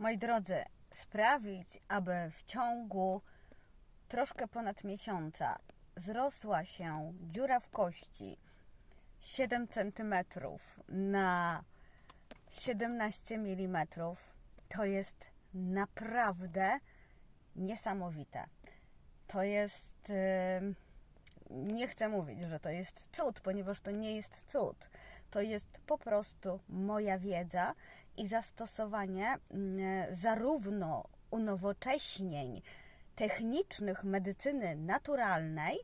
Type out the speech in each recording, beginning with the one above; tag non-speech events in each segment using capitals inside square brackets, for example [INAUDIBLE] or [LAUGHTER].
moi drodzy, sprawić, aby w ciągu troszkę ponad miesiąca zrosła się dziura w kości 7 cm na 17 mm, to jest naprawdę niesamowite. To jest. em, Nie chcę mówić, że to jest cud, ponieważ to nie jest cud. To jest po prostu moja wiedza i zastosowanie mm, zarówno unowocześnień technicznych medycyny naturalnej,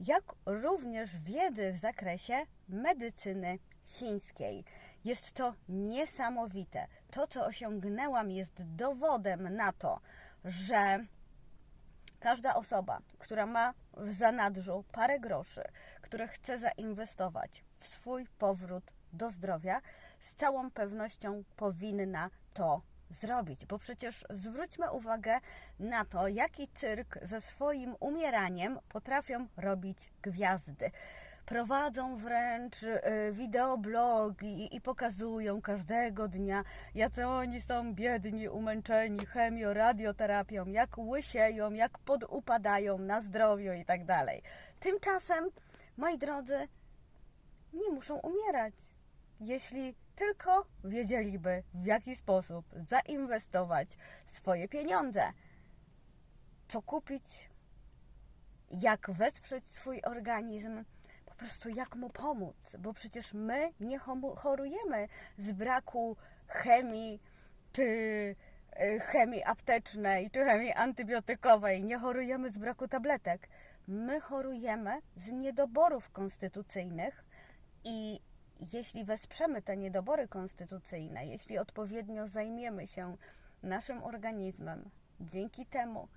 jak również wiedzy w zakresie medycyny chińskiej. Jest to niesamowite. To, co osiągnęłam, jest dowodem na to, że każda osoba, która ma w zanadrzu parę groszy, która chce zainwestować w swój powrót do zdrowia, z całą pewnością powinna to zrobić. Bo przecież zwróćmy uwagę na to, jaki cyrk ze swoim umieraniem potrafią robić gwiazdy. Prowadzą wręcz y, wideoblogi i pokazują każdego dnia, jacy oni są biedni, umęczeni chemio, radioterapią, jak łysieją, jak podupadają na zdrowiu i tak dalej. Tymczasem, moi drodzy, nie muszą umierać, jeśli tylko wiedzieliby, w jaki sposób zainwestować swoje pieniądze, co kupić, jak wesprzeć swój organizm, po prostu jak mu pomóc, bo przecież my nie chorujemy z braku chemii czy y, chemii aptecznej, czy chemii antybiotykowej, nie chorujemy z braku tabletek. My chorujemy z niedoborów konstytucyjnych i jeśli wesprzemy te niedobory konstytucyjne, jeśli odpowiednio zajmiemy się naszym organizmem, dzięki temu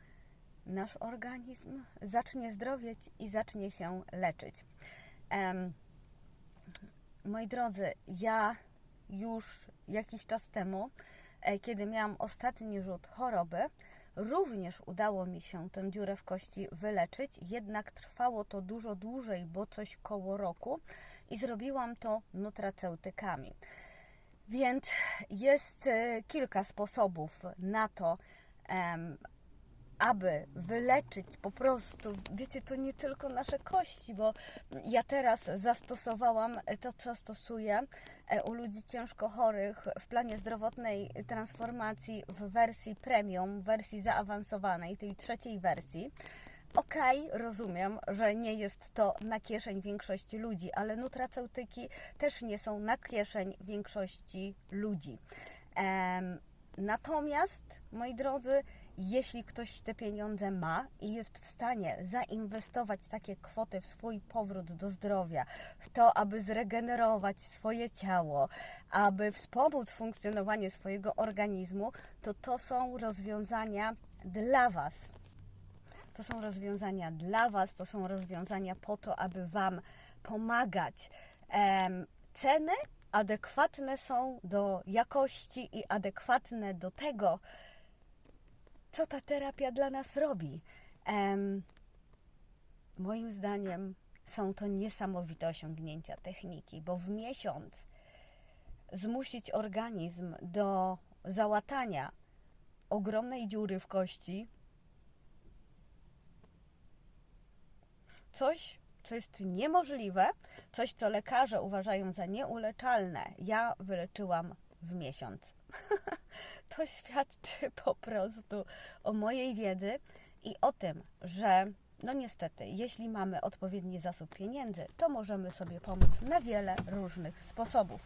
nasz organizm zacznie zdrowieć i zacznie się leczyć. Em, moi drodzy, ja już jakiś czas temu, e, kiedy miałam ostatni rzut choroby, również udało mi się tę dziurę w kości wyleczyć, jednak trwało to dużo dłużej, bo coś koło roku i zrobiłam to nutraceutykami. Więc jest e, kilka sposobów na to, aby wyleczyć po prostu, wiecie, to nie tylko nasze kości, bo ja teraz zastosowałam to, co stosuję e, u ludzi ciężko chorych w planie zdrowotnej transformacji w wersji premium, wersji zaawansowanej, tej trzeciej wersji. Okej, rozumiem, że nie jest to na kieszeń większości ludzi, ale nutraceutyki też nie są na kieszeń większości ludzi. Natomiast, moi drodzy, jeśli ktoś te pieniądze ma i jest w stanie zainwestować takie kwoty w swój powrót do zdrowia, w to, aby zregenerować swoje ciało, aby wspomóc funkcjonowanie swojego organizmu, to to są rozwiązania dla Was. To są rozwiązania dla Was, to są rozwiązania po to, aby Wam pomagać. Em, ceny adekwatne są do jakości i adekwatne do tego, co ta terapia dla nas robi. Em, moim zdaniem są to niesamowite osiągnięcia techniki, bo w miesiąc zmusić organizm do załatania ogromnej dziury w kości, coś, co jest niemożliwe, coś, co lekarze uważają za nieuleczalne, ja wyleczyłam w miesiąc. [LAUGHS] to świadczy [LAUGHS] po prostu o mojej wiedzy i o tym, że no niestety, jeśli mamy odpowiedni zasób pieniędzy, to możemy sobie pomóc na wiele różnych sposobów.